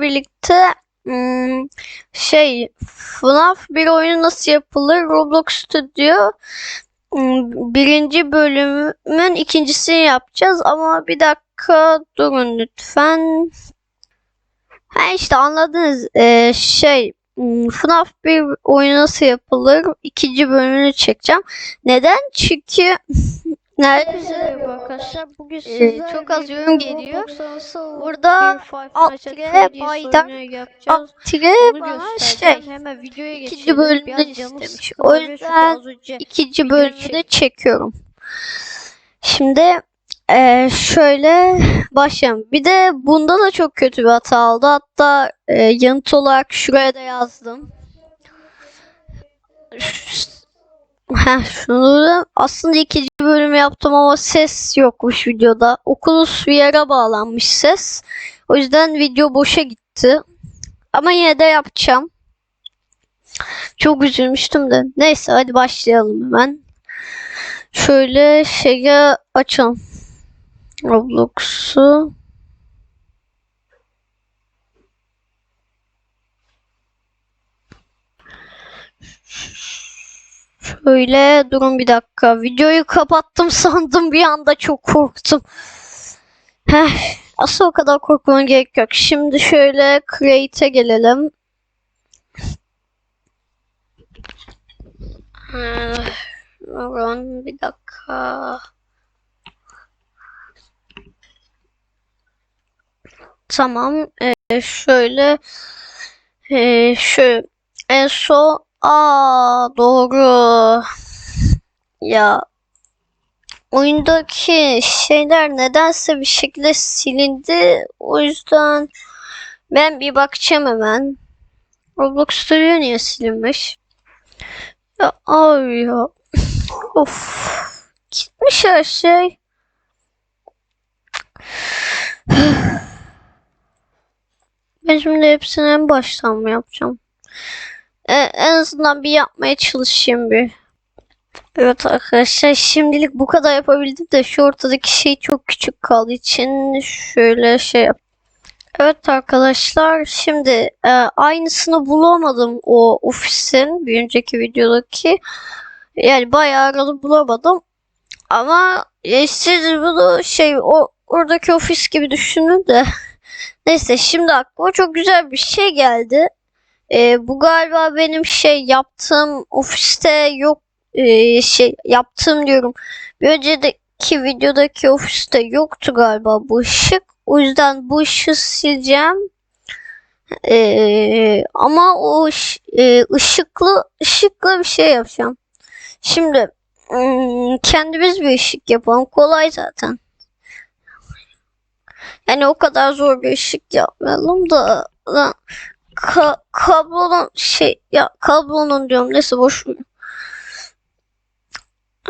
birlikte şey FNAF bir oyunu nasıl yapılır Roblox Studio birinci bölümün ikincisini yapacağız ama bir dakika durun lütfen. Ha işte anladınız şey FNAF bir oyunu nasıl yapılır ikinci bölümünü çekeceğim. Neden? Çünkü Neredeyse merhaba arkadaşlar. Bugün size çok az yorum geliyor. Burada alt tire baydan alt tire bana şey hemen videoya ikinci canım istemiş. O yüzden ikinci bölümünü çekiyorum. Şimdi eee, şöyle başlayalım. Bir de bunda da çok kötü bir hata oldu. Hatta eee, yanıt olarak şuraya da yazdım. Şunu da aslında ikinci bölümü yaptım ama ses yokmuş videoda. Oculus VR'a bağlanmış ses. O yüzden video boşa gitti. Ama yine de yapacağım. Çok üzülmüştüm de. Neyse hadi başlayalım hemen. Şöyle şeye açalım. Roblox'u. Şöyle durun bir dakika. Videoyu kapattım sandım bir anda çok korktum. Heh, aslında o kadar korkmana gerek yok. Şimdi şöyle Create'e gelelim. Durun bir dakika. Tamam. Ee, şöyle ee, şu en son aa doğru ya oyundaki şeyler nedense bir şekilde silindi. O yüzden ben bir bakacağım hemen. Roblox Studio niye silinmiş? Ya abi ya. Of. Gitmiş her şey. Ben şimdi hepsini en baştan mı yapacağım? E, en azından bir yapmaya çalışayım bir. Evet arkadaşlar şimdilik bu kadar yapabildim de şu ortadaki şey çok küçük kaldığı için şöyle şey yap. Evet arkadaşlar şimdi e, aynısını bulamadım o ofisin bir önceki videodaki. Yani bayağı aradım bulamadım. Ama e, siz bunu şey o oradaki ofis gibi düşünün de. Neyse şimdi aklıma çok güzel bir şey geldi. E, bu galiba benim şey yaptığım ofiste yok e, şey yaptığım diyorum. Bir önceki videodaki ofiste yoktu galiba bu ışık. O yüzden bu ışığı sileceğim. E, ama o e, ışıklı ışıklı bir şey yapacağım. Şimdi hmm, kendimiz bir ışık yapalım. Kolay zaten. Yani o kadar zor bir ışık yapmayalım da ka- kablonun şey ya kablonun diyorum neyse boş ver.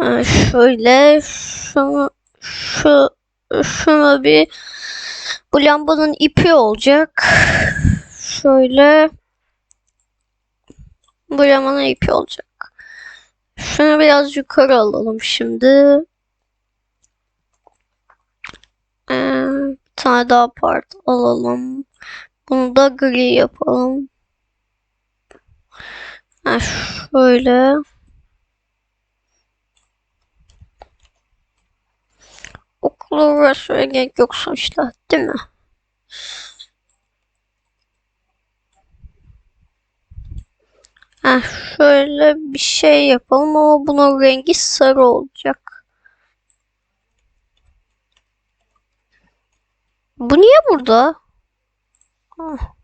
Ee, şöyle şunu şu şunu bir bu lambanın ipi olacak. Şöyle bu lambanın ipi olacak. Şunu biraz yukarı alalım şimdi. Ee, bir tane daha part alalım. Bunu da gri yapalım. Ha, şöyle. Okula uğraşmaya gerek yok sonuçta değil mi? Ha, şöyle bir şey yapalım ama bunun rengi sarı olacak. Bu niye burada? Ah.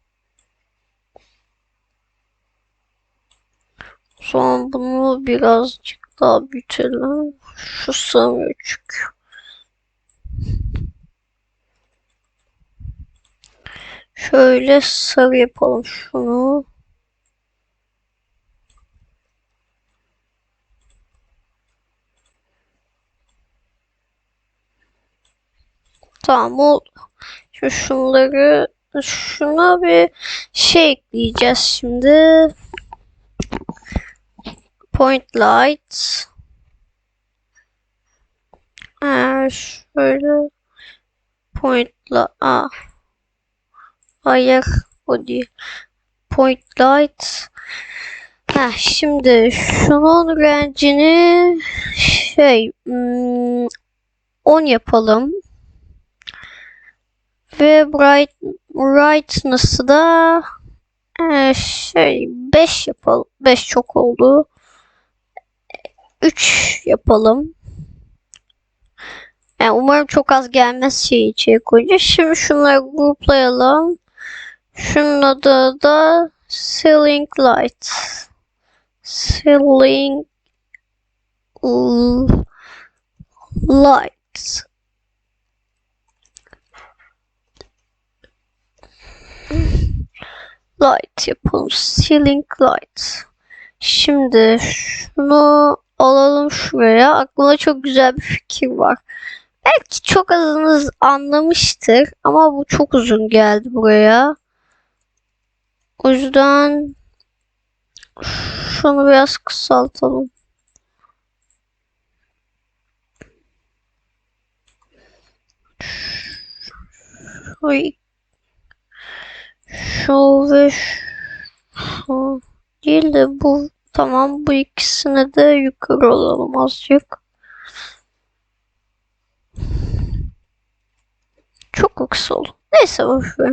Sonra bunu birazcık daha büyütelim. Şu sığmıyor çünkü. Şöyle sarı yapalım şunu. Tamam oldu. Şimdi şunları şuna bir şey ekleyeceğiz şimdi. Point light. Ee, şöyle point la Aa. Hayır. o değil. Point light. Ha şimdi şunun range'ini şey hmm, 10 yapalım. Ve bright brightness'ı da e, şey 5 yapalım. 5 çok oldu. 3 yapalım. Yani umarım çok az gelmez şey içeri koyunca. Şimdi şunları gruplayalım. Şunun adı da Ceiling Light. Ceiling Light. Light yapalım. Ceiling Light. Şimdi şunu alalım şuraya. Aklıma çok güzel bir fikir var. Belki çok azınız anlamıştır ama bu çok uzun geldi buraya. O yüzden şunu biraz kısaltalım. Şu, şu ve şu değil de bu tamam bu ikisine de yukarı alalım azıcık. Çok kısa oldu. Neyse boşver.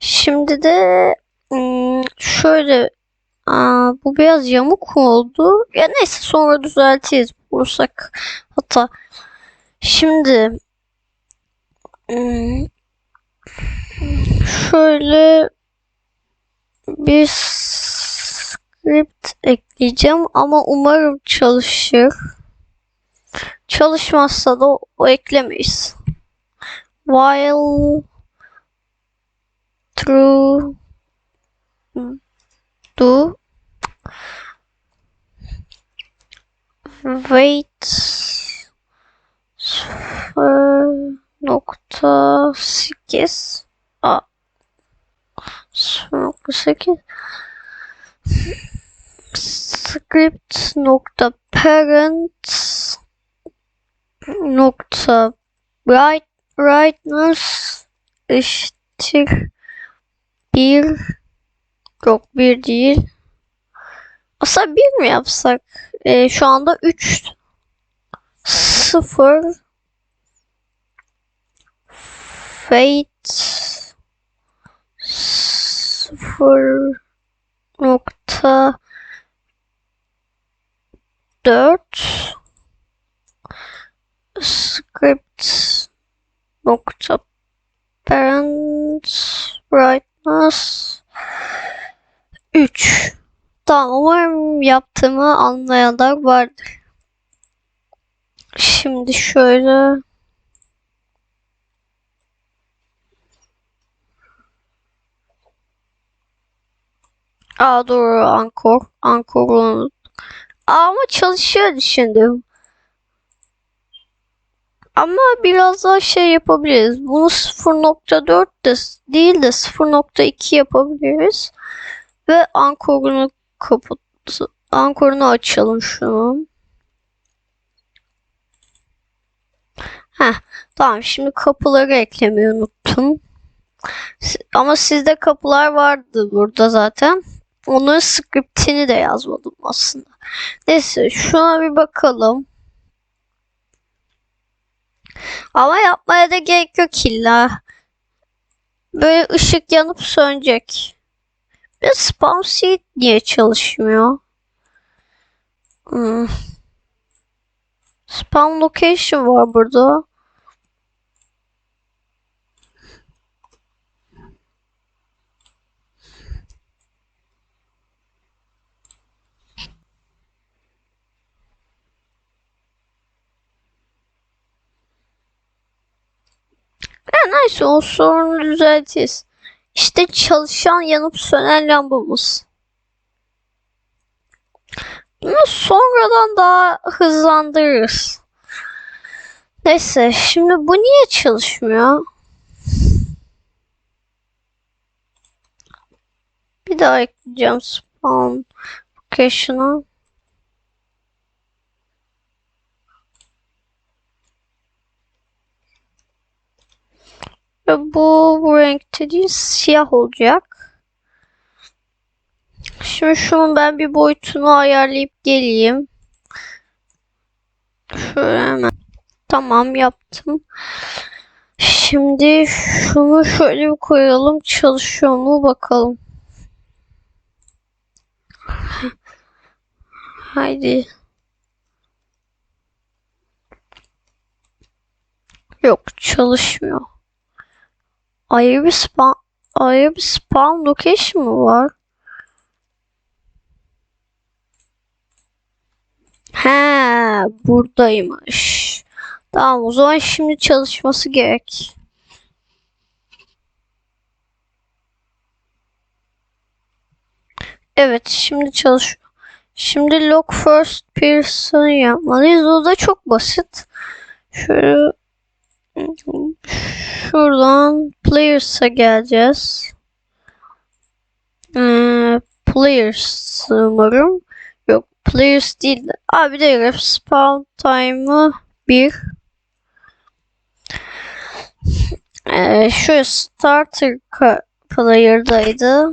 Şimdi de hmm, şöyle aa, bu biraz yamuk oldu. Ya neyse sonra düzeltiriz bulursak. Hatta şimdi hmm, şöyle bir script ekleyeceğim ama umarım çalışır. Çalışmazsa da o, eklemeyiz. While true do wait nokta sekiz script nokta parents nokta bright brightness. Eşittir. Bir. Yok bir değil. Aslında bir mi yapsak? Ee, şu anda 3 0 fate. 0 nokta 4 script nokta parent brightness 3 Tamam umarım yaptığımı anlayanlar vardır. Şimdi şöyle Aa doğru Ankor. Ankor'u unuttum. Ama çalışıyor düşündüm. Ama biraz daha şey yapabiliriz. Bunu 0.4 de değil de 0.2 yapabiliriz. Ve ankorunu kapat ankorunu açalım şunu. Heh, tamam şimdi kapıları eklemeyi unuttum. Ama sizde kapılar vardı burada zaten. Onların scriptini de yazmadım aslında. Neyse şuna bir bakalım. Ama yapmaya da gerek yok illa. Böyle ışık yanıp sönecek. Bir spam seed niye çalışmıyor? Hmm. Spam location var burada. Ya neyse o sorunu düzeltiriz. İşte çalışan yanıp sönen lambamız. Bunu sonradan daha hızlandırırız. Neyse şimdi bu niye çalışmıyor? Bir daha ekleyeceğim spawn location'a. Bu bu renkte değil siyah olacak. Şimdi şunun ben bir boyutunu ayarlayıp geleyim. Şöyle hemen. Tamam yaptım. Şimdi şunu şöyle bir koyalım. Çalışıyor mu bakalım. Haydi. Yok çalışmıyor. Ayrı bir spam ayrı bir spam location mı var? He, buradaymış. Tamam o zaman şimdi çalışması gerek. Evet şimdi çalış. Şimdi log first person yapmalıyız. O da çok basit. Şöyle şuradan players'a geleceğiz. Ee, players umarım. Yok players değil de. Abi de ref spawn time'ı 1. Ee, şöyle starter player'daydı.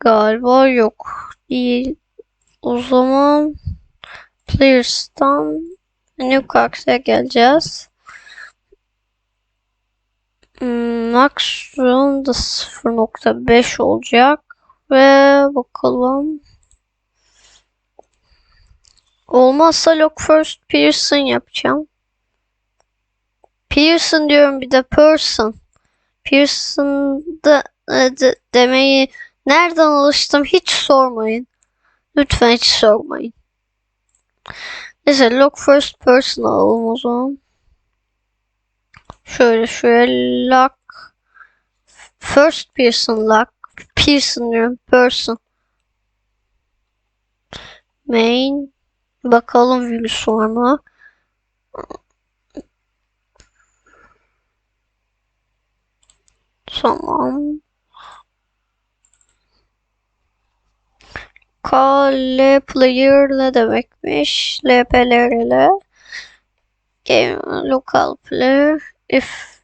Galiba yok. Değil. O zaman players'tan new karaktere geleceğiz. Hmm, Maksimum da 0.5 olacak. Ve bakalım. Olmazsa log first person yapacağım. Person diyorum bir de person. Person da e, de- demeyi nereden alıştım hiç sormayın. Lütfen hiç sormayın. Neyse log first person alalım o zaman. Şöyle şöyle lock first person lock person diyorum person main bakalım virüs var mı? Tamam. Kale player ne demekmiş? LPLRL Game local player if.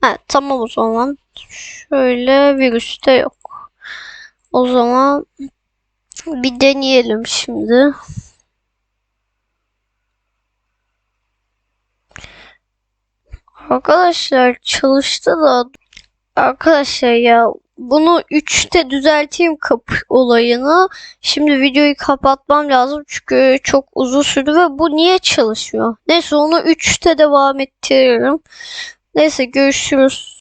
Ha, tamam o zaman. Şöyle virüs de yok. O zaman bir deneyelim şimdi. Arkadaşlar çalıştı da arkadaşlar ya bunu 3'te düzelteyim kapı olayını. Şimdi videoyu kapatmam lazım çünkü çok uzun sürdü ve bu niye çalışmıyor? Neyse onu 3'te devam ettiririm. Neyse görüşürüz.